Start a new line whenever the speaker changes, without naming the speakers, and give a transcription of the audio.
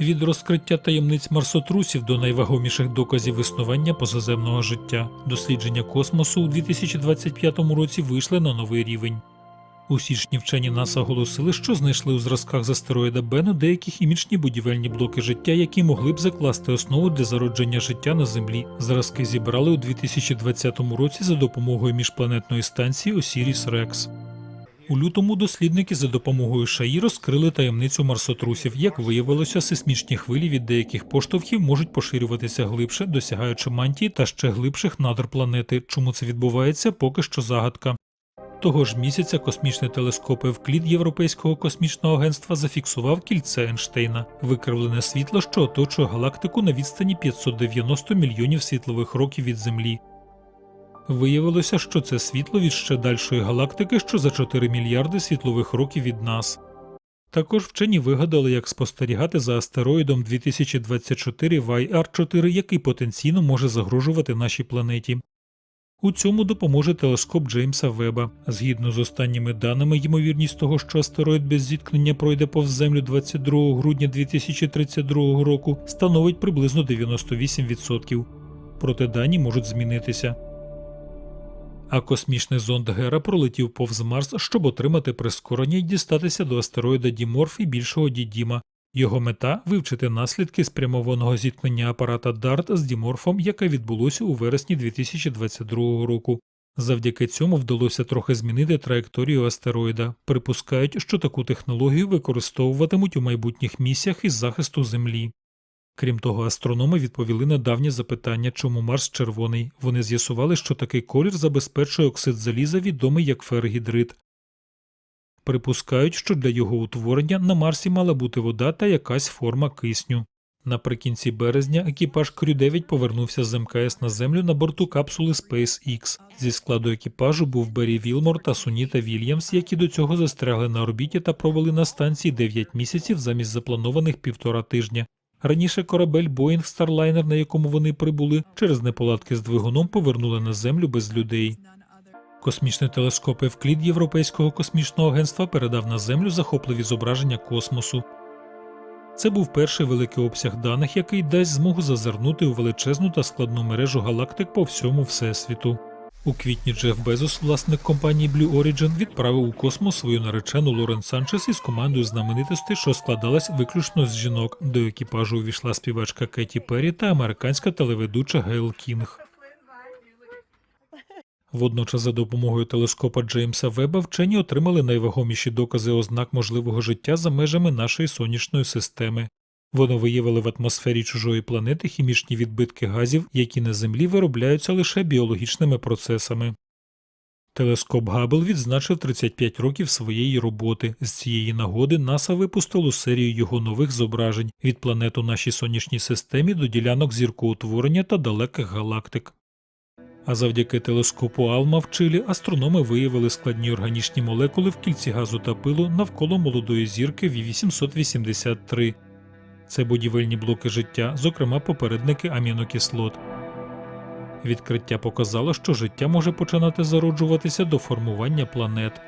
Від розкриття таємниць марсотрусів до найвагоміших доказів існування позаземного життя, дослідження космосу у 2025 році вийшли на новий рівень. У січні вчені НАСА оголосили, що знайшли у зразках з астероїда Бену деякі хімічні будівельні блоки життя, які могли б закласти основу для зародження життя на Землі. Зразки зібрали у 2020 році за допомогою міжпланетної станції Осіріс Рекс. У лютому дослідники за допомогою ШАІ розкрили таємницю марсотрусів. Як виявилося, сейсмічні хвилі від деяких поштовхів можуть поширюватися глибше, досягаючи мантії та ще глибших надр планети. Чому це відбувається, поки що загадка. Того ж місяця космічний телескоп Евклід Європейського космічного агентства зафіксував кільце Ейнштейна, викривлене світло, що оточує галактику на відстані 590 мільйонів світлових років від Землі. Виявилося, що це світло від ще дальшої галактики, що за 4 мільярди світлових років від нас. Також вчені вигадали, як спостерігати за астероїдом 2024 YR4, який потенційно може загрожувати нашій планеті. У цьому допоможе телескоп Джеймса Веба. Згідно з останніми даними, ймовірність того, що астероїд без зіткнення пройде повз Землю 22 грудня 2032 року, становить приблизно 98%. Проте дані можуть змінитися. А космічний зонд Гера пролетів повз Марс, щоб отримати прискорення і дістатися до астероїда Діморф і більшого Дідіма. Його мета вивчити наслідки спрямованого зіткнення апарата DART з Діморфом, яке відбулося у вересні 2022 року. Завдяки цьому вдалося трохи змінити траєкторію астероїда. Припускають, що таку технологію використовуватимуть у майбутніх місіях із захисту Землі. Крім того, астрономи відповіли на давнє запитання, чому Марс червоний. Вони з'ясували, що такий колір забезпечує оксид заліза, відомий як фергідрит. Припускають, що для його утворення на Марсі мала бути вода та якась форма кисню. Наприкінці березня екіпаж Крю 9 повернувся з МКС на землю на борту капсули SpaceX. Зі складу екіпажу був Беррі Вілмор та Суніта Вільямс, які до цього застрягли на орбіті та провели на станції 9 місяців замість запланованих півтора тижня. Раніше корабель Boeing Starliner, на якому вони прибули, через неполадки з двигуном повернули на землю без людей. Космічний телескоп Евклід Європейського космічного агентства передав на Землю захопливі зображення космосу. Це був перший великий обсяг даних, який дасть змогу зазирнути у величезну та складну мережу галактик по всьому всесвіту. У квітні Джеф Безос, власник компанії Blue Origin, відправив у космос свою наречену Лорен Санчес із командою знаменитостей, що складалась виключно з жінок. До екіпажу увійшла співачка Кеті Перрі та американська телеведуча Гейл Кінг. Водночас, за допомогою телескопа Джеймса Веба, вчені отримали найвагоміші докази ознак можливого життя за межами нашої сонячної системи. Вони виявили в атмосфері чужої планети хімічні відбитки газів, які на Землі виробляються лише біологічними процесами. Телескоп Габл відзначив 35 років своєї роботи. З цієї нагоди НАСА випустило серію його нових зображень від планет у нашій сонячній системі до ділянок зіркоутворення та далеких галактик. А завдяки телескопу Алма в Чилі астрономи виявили складні органічні молекули в кільці газу та пилу навколо молодої зірки V883. Це будівельні блоки життя, зокрема попередники амінокислот. Відкриття показало, що життя може починати зароджуватися до формування планет.